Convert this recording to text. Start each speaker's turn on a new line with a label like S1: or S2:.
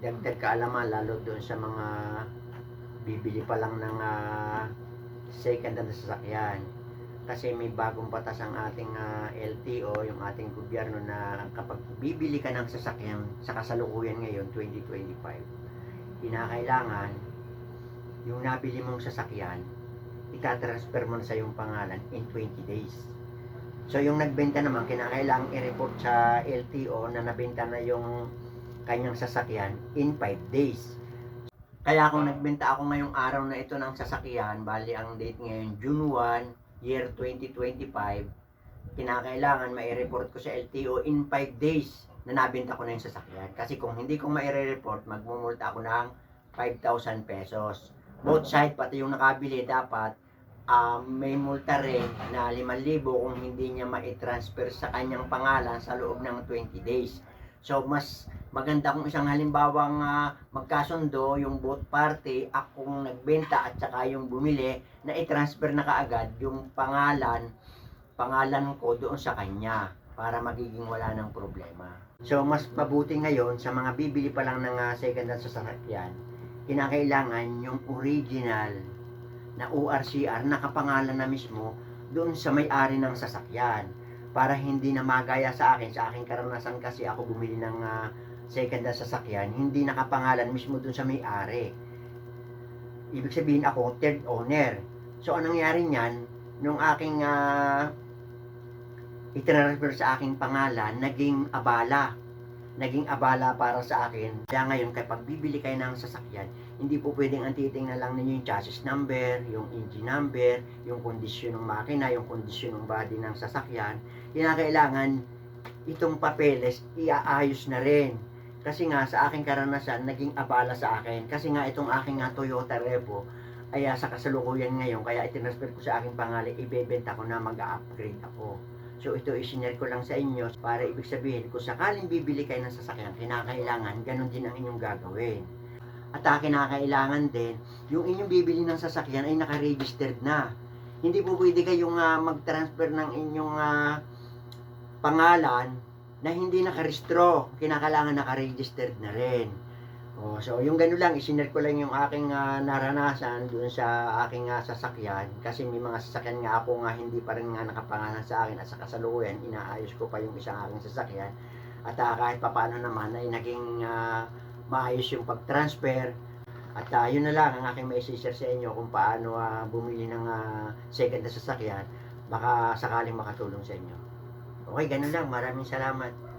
S1: dagdag kaalaman lalo doon sa mga bibili pa lang ng ah, second hand sasakyan. Kasi may bagong batas ang ating ah, LTO, yung ating gobyerno na kapag bibili ka ng sasakyan sa kasalukuyan ngayon, 2025, kinakailangan yung nabili mong sasakyan, itatransfer mo na sa yung pangalan in 20 days. So yung nagbenta naman, kinakailangan i-report sa LTO na nabenta na yung kanyang sasakyan in 5 days. Kaya kung nagbenta ako ngayong araw na ito ng sasakyan, bali ang date ngayon June 1, year 2025, kinakailangan mai-report ko sa LTO in 5 days na nabenta ko na yung sasakyan. Kasi kung hindi ko mai-report, magmumulta ako ng 5,000 pesos. Both side, pati yung nakabili, dapat um, may multa rin na 5,000 kung hindi niya ma-transfer sa kanyang pangalan sa loob ng 20 days. So, mas maganda kung isang halimbawang ah, magkasundo yung both party, akong nagbenta at saka yung bumili, na i-transfer na kaagad yung pangalan, pangalan ko doon sa kanya para magiging wala ng problema. So, mas mabuti ngayon sa mga bibili pa lang ng ah, second hand sasakyan, kinakailangan yung original na ORCR nakapangalan na mismo doon sa may-ari ng sasakyan para hindi na magaya sa akin sa aking karanasan kasi ako bumili ng ah, second hand sasakyan hindi nakapangalan mismo doon sa may-ari ibig sabihin ako third owner so anong nangyari niyan nung aking uh, itinransfer sa aking pangalan naging abala naging abala para sa akin. Kaya ngayon, kapag bibili kayo ng sasakyan, hindi po pwedeng ang titingnan lang ninyo yung chassis number, yung engine number, yung kondisyon ng makina, yung kondisyon ng body ng sasakyan. Kailangan itong papeles iaayos na rin. Kasi nga sa aking karanasan, naging abala sa akin. Kasi nga itong aking nga Toyota Revo, ay ah, sa kasalukuyan ngayon, kaya itinransfer ko sa aking pangalan, ibebenta ko na mag-upgrade ako. So ito isinare ko lang sa inyo para ibig sabihin kung sakaling bibili kayo ng sasakyan, kinakailangan ganun din ang inyong gagawin. At ah, kinakailangan din, yung inyong bibili ng sasakyan ay nakaregistered na. Hindi po pwede kayong ah, mag-transfer ng inyong ah, pangalan na hindi nakarestro. Kinakailangan nakaregistered na rin. Oh, so yung gano'n lang, isinare ko lang yung aking ah, naranasan doon sa aking ah, sasakyan. Kasi may mga sasakyan nga ako nga hindi pa rin nga nakapangalan sa akin at sa kasalukuyan inaayos ko pa yung isang aking sasakyan. At ah, kahit papaano naman ay naging ah, maayos yung pag-transfer. At ah, yun na lang ang aking may share sa inyo kung paano ah, bumili ng ah, second na sasakyan. Baka sakaling makatulong sa inyo okay ganun lang. Maraming salamat